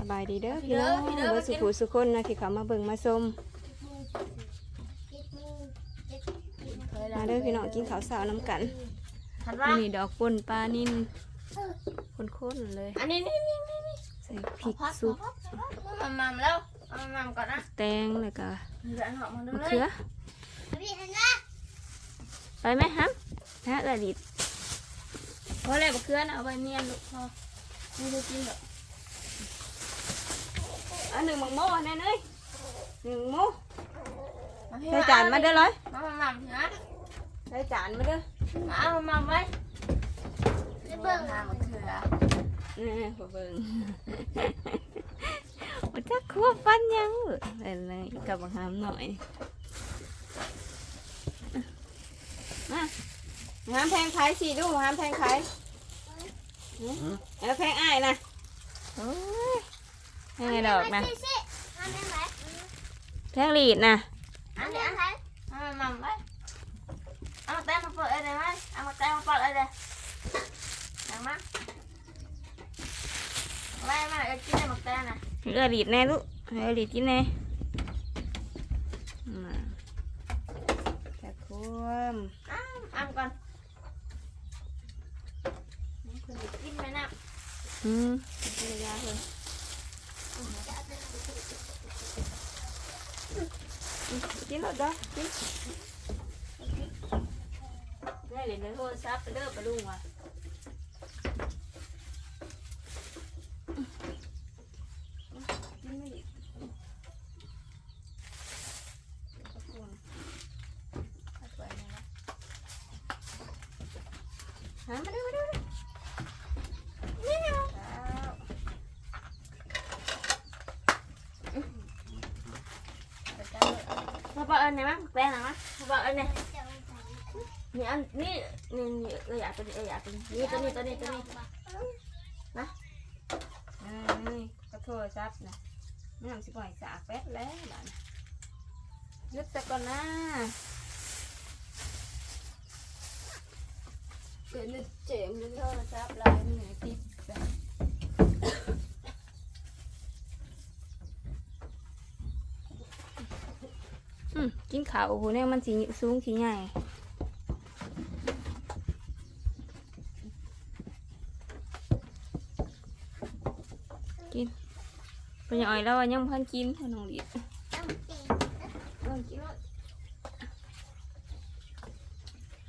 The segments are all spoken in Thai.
สบายดีเด้อพี่น้องเบอร์สุขุสุคนนะที่เขามาเบิ่งมาชมมาเด้อพี่น้องกินข้าวสาวน้ำกันหันว่านี่ดอกป่นปลานิ่นข้นๆเลย อันนี้นี่นี่นี่นี่ใส่พริกซุปมามัมแล้วมามัมก่อนนะแตงแล้วก็เดี๋ยวหอมมาดูมะเลยเขือไปไหมฮัมฮะละดิดพอแล้วมะเขือนะเอาไว้เนียนลูกพอนี่ดูกินเหรอ อันหนึ่งหมักโม่แน่เนยหนึ่งโม่มาพี่ใส่จานมาเด้อเลยมามามัมนะใส่จานมาเด้อมาเอามามัมไว้เบิ่งหามันคืออะนี่ขอเบิ่งมันจะควบฟันยังเล่นเลยกับบางหามหน่อยมาหามแพงขายสิดูหามแพงขายเออแพงอ้ายนะโอ้ย แพงไงดอกนะแพงหลีดนะอันนี้อันเอามามัมไว้เอามาแต้มมาเปิดอะไรไหมเอามาแต้มมาเปิดอะไรเอามาไว้มาเอากินได้หมดแต้มนะเออหลีดแน่ลูกเออหลีดกินแน่มาจะควมอ้าวอ้ำก่อนคุณกินไหมนะอืมกินยาเลย กินหมดจ้ะกินได้เหรียโทรศัพท์ไปเด้อไปลุงว่ะกินไม่ดีขอบคุณเอาไปไหนวะหามาดูมาดูมาดูนี่ไงวะ เอามาเปิดอันไหนมั้งแปลงไหนมั้งมาเปิดอันไหนนี่อันนี่นี่นี่เอออยากตัวนี้เอออยากตัวนี้นี่ตัวนี้ตัวนี้ตัวนี้นะอ่านี่ก็โทรศัพท์นะไม่ทำสิบ่อยสากแป๊ดแล้วหลานยุดแต่ก่อนนะเกิดนึกเจ็บนึกโทรศัพท์ลายเหนือติดแบบอืม กินข้าวโอ้โหเนี่ยมันสีสูงสีใหญ่เป็นยังไงแล้วอะยังพันกินให้น้องหลีดเออกินแล้ว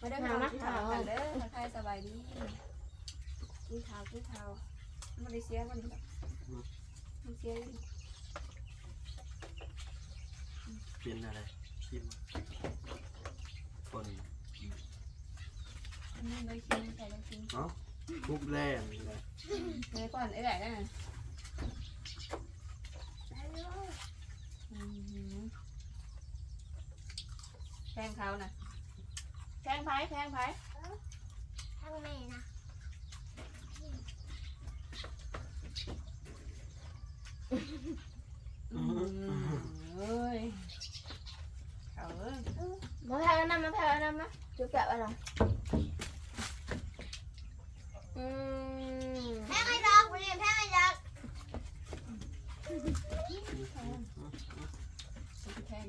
มาเด้อค่ะกินข้าวกันเด้อทักทายสบายดีกินข้าวกินข้าวมาเลเซียวันนี้แบบมาเลเซียเป็นอะไริมคนอันนี้เลยกินใส่ลงกินเนาะทุกแร่เลยเลยก่อนไอ้แหละนะแพงเขานะแพงไผ่แพงไผ่อืมเอ้ย เขาเอ้ยมาแพ้อันนั้นมาแพ้อันนั้นมาจุ๊บแกะไปหน่อยอืมแพง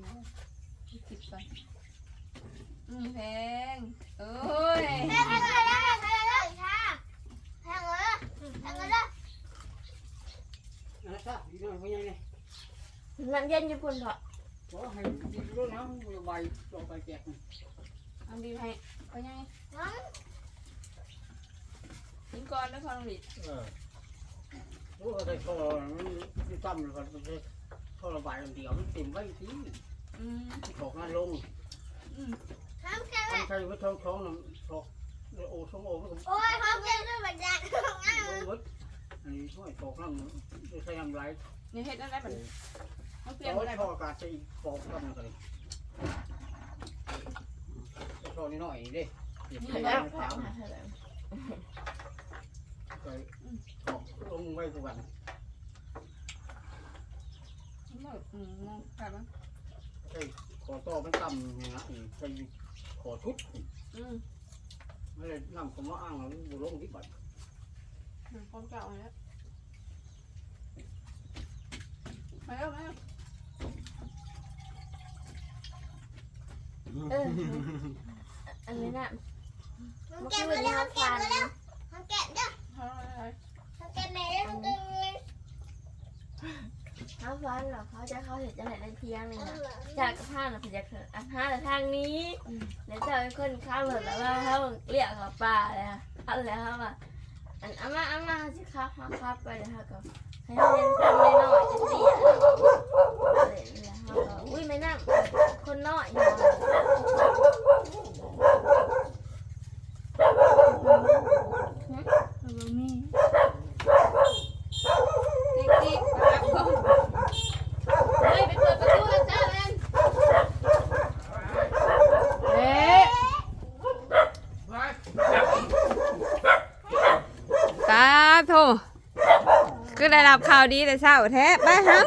นะคิดก่อนอืมแพงโอ้ยนะครับอีกหน่อยเป็นยังไงน้ำเย็นญี่ปุ่นเถอะขอ ให้ดีรู้น้ำใบลงไปแจกเอาดีให้ไปยังกินก่อนแล้วพอลงดิเออรู้ว่าแต่ท่อมันตั้มเลยกันท่อระบายเดียวมันเต็มไว้ทีอืมของงานลงอืมมันใช้ไว้ท้องท้องน้ำท้องโอ้สมโอ้มันโอ้ยเขาเก่งด้วยเหมือนกันโอ้วัดอันนี้ช่วยตกน้ำใช้ทำไรนี่เฮ็ดอะไรแบบมัน เปลี่ยนเอาอะไรท่ออากาศจะอีกปอกกันเลยท่อนิดหน่อยดิเดี๋ยวนี่ไปแล้วถามไปลงไว้ทุกวันอืมมองแบบว่าไอ้ขอต่อมันต่ำเนี่ยนะไปขอชุดอืมไม่เลยนำคำว่าอ้างแล้วบุลงที่บัตรความเก่าแล้วมาแล้วมาแล้ว เออ อันนี้น่ะมันเมื่อแกะคืมานแล้วเขามันแกะฟันมาแล้วมันแกะเด้อเอาอะไรมันแกะแม่แล้วมันแกะเลยเขาฟันเหรอเขาจะเขาเห็นจะเห็นในเพียงนี่นะจากผ้าน่ะเพียงเถอะอะผ้าแต่ทางนี้เดี๋ยวจะเป็นคนข้ามเลยแล้วว่าเขาเรียกเขาป่าเลยค่ะเอาแล้วเขาว่าอันอามาอามาสิครับมาครับไปเลยค่ะก็ให้เขาเรียนทำไม่น้อยจะเสียเลยแล้วเขาก็อุ้ยไม่นั่งคนน้อยอยู่ เอาบ่มีติ๊กติ๊กรับก่อนเฮ้ยไปเปิดประตูแล้วจ้าแมนเอ๊ะตาโทคือได้ รับข่าวดีแต่เช้าแท้ไปฮะ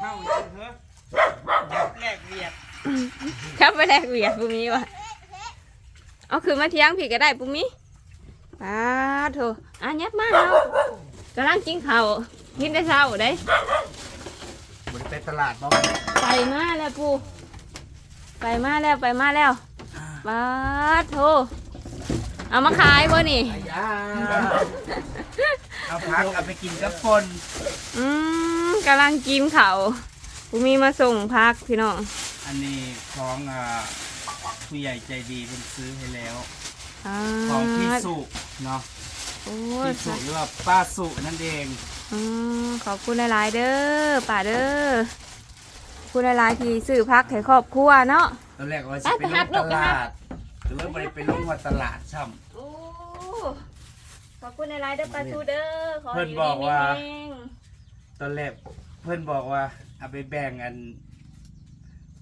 เข้าเถอะแลกเบียดครับไปแลกเบียดปุ้มีวะเอาคือมาเที่ยงพี่ก็ได้ปุ้มีตาโทอะยับมาเนาะกำลังกินข้าวกินแต่เช้าได้บริไปตลาดบ้างไปมาแล้วปูไปมาแล้วไปมาแล้วบาดโทเอามาขายบ่นี่ไอ้ยา เอาพักเอาไปกินกับคนอืมกำลังกินข้าวปูมีมาส่งพักพี่น้องอันนี้ของอ่าผู้ใหญ่ใจดีเป็นซื้อให้แล้ว อ่าของพี่สุเนาะโอ้ยพี่สุหรือว่าป้าสุนั่นเองอืมขอบคุณหลาย ๆ เด้อป่าเด้อขอบคุณหลาย ๆ ที่ซื้อพักให้ครอบครัวเนาะ ตอนแรกว่าจะไปลงตลาดหรือว่าบริไปลงว่าตลาดช่ำโอ้ ขอบคุณหลายๆเด้อป้าทูเด้อขอให้เพิ่นบอกว่าอยู่ดีมีแรงตอนแรกเพื่อนบอกว่า เอาไปแบ่งกัน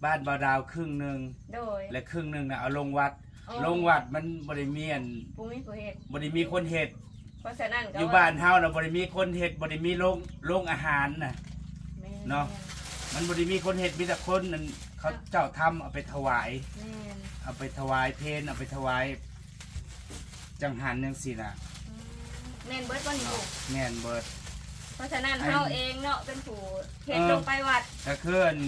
บ้านบาวดาวครึ่งหนึ่งโดย และครึ่งหนึ่งนะเอาลงวัด โอ้ ลงวัดมันบริมีอันปูมีผู้เฮ็ดบริมีคนเห็ดเพราะฉะนั้นก็อยู่บ้านเฮานะบริมีคนเห็ดบริมีโรงโรงอาหารน่ะ แม่เนาะ มันบริมีคนเห็ดมีแต่คนนั้นเขาเจ้าทำเอาไปถวาย แม่นเอาไปถวายเพนเอาไปถวาย จังหันยังสินะอืม แม่นเบิดบ่นี่ลูกแม่นเบิด เพราะฉะนั้นอันเฮาเองเนาะเป็นผู้เฮ็ดเออ ลงไปวัดก็คืออัน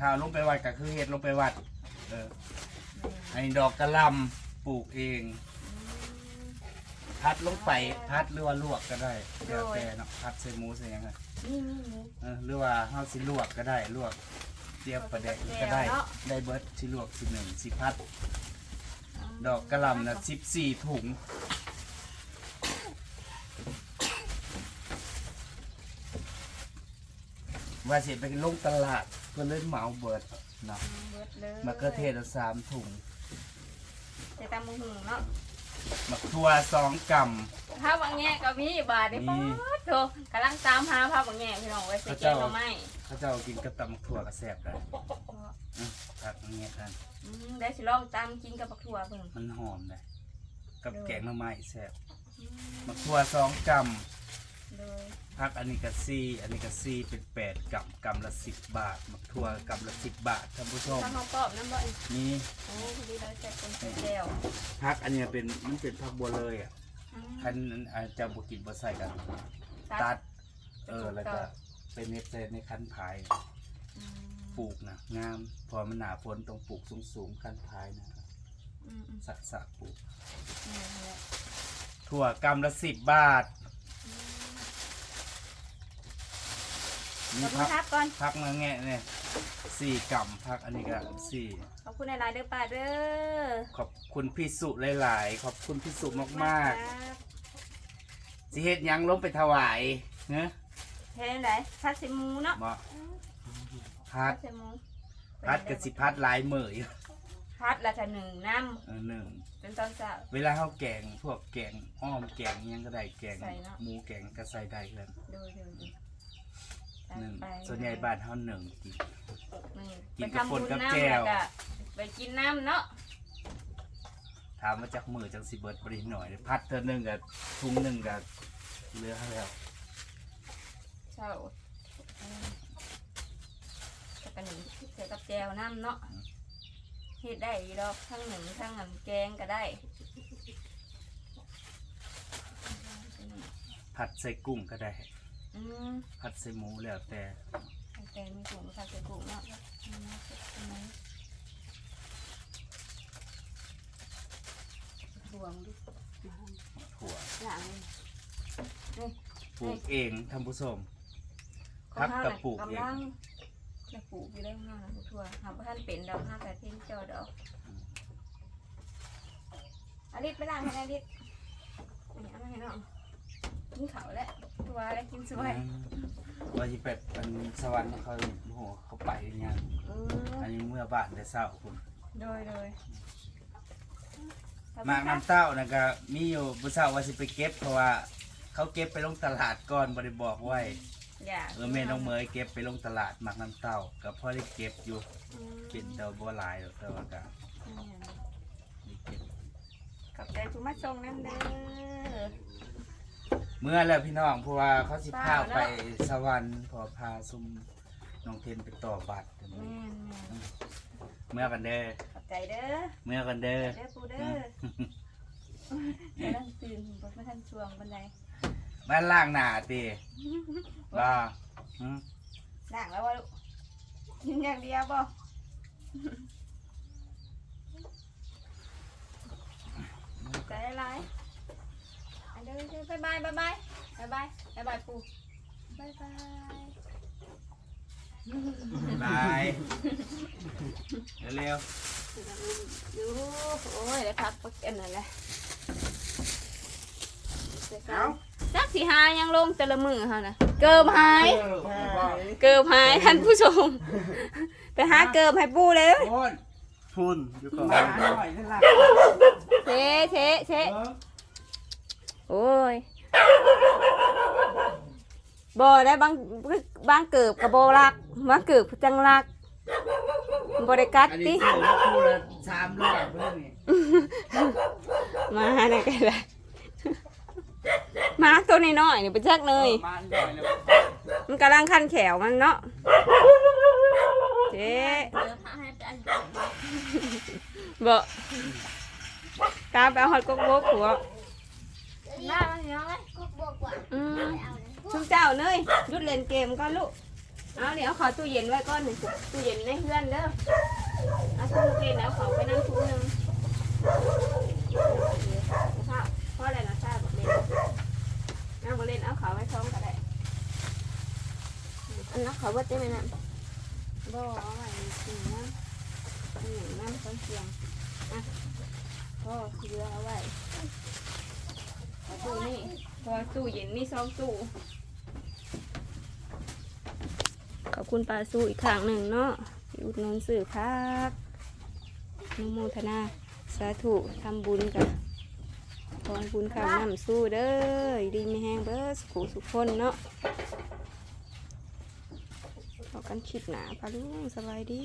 ข่าวลงไปวัดก็คือเห็ดลงไปวัดเออไอ้ดอกกระหลำปลูกเอง พัดลงไปพัดหรือว่าลวกก็ได้แล้วแต่เนาะพัดใส่หมูใส่หยังไงนี่นี่หมูเออหรือว่าเฮาสิลวกก็ได้ลวกเตียบประเดกก็ได้ เนาะ ได้เบิดสิลวกสิหนึ่งสิพัด ดอกกระหลำนะสิบสี่ถุง ว่าสิไปลงตลาดก็เลยเหมาเบิดเนาะเบิดเลยมะเขือเทศละสามถุงแต่ตามมือหุงเนาะมะทั่วสองกถ้าบางแง่ก็มีบาทนี่มีป๊อดโถกำลังตามหาภาพบางแง่พี่น้องไว้ใส่แกงหน่อไม้ำเขาเจ้ากินกับตำมะทั่วกับแซ่บได้อื้อผักอย่างเงี้ยกันอืมได้สิลองตามกินกับผักถั่วเพิ่งมันหอมเลยกับเออแกงหน่อไม้แซ่บอืมมะทั่วสองกโดยำผักอันนี้ก็ซี่อันนี้ก็ซี่เป็นแปดกำกำละสิบบาทมะทั่วกำละสิบบาทท่านผู้ชมถ้าเขากรอบน้ำบ่อยนี่โอ้พอดีเลยแซ่บเป็นแก้วผักอันเนี้ยเป็นมันเป็นผักบัวเลยอะอืมคันอาจจะบกินบ่ใส่กันตัตัดดเออแล้วก็เป็นเน็ตเซในคันพายอืมปลูกนะงาม พอมันหนาฝนต้องปลูกสูงๆคันพายนะอืมอืมสักสักปลูกอืมนั่นแหละถั่วกำละสิบบาท ขนี่อบคุพัณกครับก่อน พักมาแงะเนี่ยสี่กำพักอันนี้ก็สี่ขอบคุณในไลน์เด้อป้าเด้อขอบคุณพี่สุหลาย ๆ ขอบคุณพี่สุมากครับๆสิเฮ็ดหยังลงไปถวายเนะเฮ็ดจังไดพัดใส่หมูเนาะบ่พัพัดดใส่หมูพัดกับสิพัดหลายมืออยู่พัดละจะหนึ่งน้เออหนึ่งำเป็นตอนเช้า เวลาเขาแกงพวกแกงอ้อมแกงอิหยังก็ได้แกงใส่เนาะ หมูแกงก็ใส่ได้เลยดูดูดู หนึ่งไปส่วนใหญ่บ้านเขาหนึ่งกินนี่กินไปกับทำฝบุนญกับน้ำแจ่วแล้วก็ไปกินน้ำเนาะถามมาจากมือจังสิเบิร์ดบริหน่อยพัดเธอหนึ่งกับทุงหนึ่งกับเหลือให้แล้วเช้าอืมแล้วกันหนึ่งใส่กับแจวน้ำเนาะเฮ็ดได้อยู่ดอกทั้งหนึ่งทั้งอันแกงก็ได้ ผัดใส่กุ้งก็ได้ อืมผัดใส่หมูแล้วแต่แกงไม่ถูกค่ะใส่กุ้งเนาะอืมทำไมบวงดิถั่วอย่างนี้ปลูกเองท่านผู้ชมพักกับปลูกเองกำลังจะปลูกอยู่ได้ข้างหน้านะทั่วหาว่าท่านเป็นดอกห้าแต่เพียงเจอดอกอาริสไปล้างให้อาริสอันนี้เอามาให้น้องกินเขาวแล้วตั วอะไรกินสวยอืมว่าที่เป็ดอันสวรรค์เขาโอ้โหเขาไปอย่างเงี้ยอืมอันนี้เมื่อบ้านแต่เศร้าคุณโดยโดยหมากน้ำเต้านะก็มีอยู่บุษาว่าสิไปเก็บเพราะว่า เขาเก็บไปลงตลาดก่อนบริบอกไว้อยากเออแม่น้องเมยเก็บไปลงตลาดหมากน้ำเต้าก็พอได้เก็บอยู่อืมเป็นเตาบัวลายหรอกแต่ว่าก็อืมได้เก็บขอบใจทุกมาส่งนั่นเด้อ เมื่อแล้วพี่น้องเพราะว่าเขาสิพาเปล่าแล้วไปสวรรค์พอพาซุมน้องเทนไปต่อบัตรแม่นแม่นเมื่อกันเด้อ ขอบใจเด้อเมื่อกันเด้อ เด้อปูเด้อไม่ต้องตื่นบ่ไม่ทันช่วงบันไดบ้านล่างหนาตีบ้าหืมด่างแล้ววะลูกกินอย่างเดียวบ่ใจร้ายอัน เด้อบ๊ายบายบายบายบายบายบายบายปูบายบายบายเร็วๆดูโอ้ยได้พักปักกันนั่นแหละเอาสักสีหายังลงแต่ละมือเขานะเกิบหาย เกิบหายท่านผู้ชม ไปหาเกิบให้ปูเลยพุ่นอยู่ก่อนเทเทเท โอ้ยบ่ได้บางบางเกิบกับโบรักบางเกิบจังรักบริกัดอันตินี้คือว่าคู่ละสามร้อยเพื่อนนี่มาเนี่ยกันเลยมาตัวน้อยๆนี่ไปจักเลยมาหน่อยแล้วมันกำลังคันแขวมันเนาะเจ๊เดี๋ยวพาให้ไปอันบ่กาไปเอาหอดกกบกหัว หน้ามันยังไงก็บอกว่าอืมเอาเลยชุมเจ้าเนยหยุดเล่นเกมก่อนลูกเอาเดี๋ยวขอตู้เย็นไว้ก่อนหนึ่งตู้เย็นในเพื่อนเด้อเอาตู้เย็นแล้วเขาไปนั่งตู้หนึงข้าวพ่ออะไรนะทราบบอกเล่นเอาบอกเล่นเอาเขาไว้ท้องก็ได้อันนั้นเขาว่าจะไม่นั่นบ่เอาไว้กินน้ำกินน้ำต้นเสียงอะพ่อเรือเอาไว้เอาตู้ นี่พอตู้เย็นมีสองตู้ ขอบคุณปลาสู้อีกครั้งหนึ่งเนาะที่อุดหนุนสื่อพักนุโมทนา สาธุทำบุญกันขอให้บุญข้าวนำสู้เด้ออยู่ดีไม่แห้งเบิดสุขสุขคนเนาะพอกันคลิปหนาพาลุงสบายดี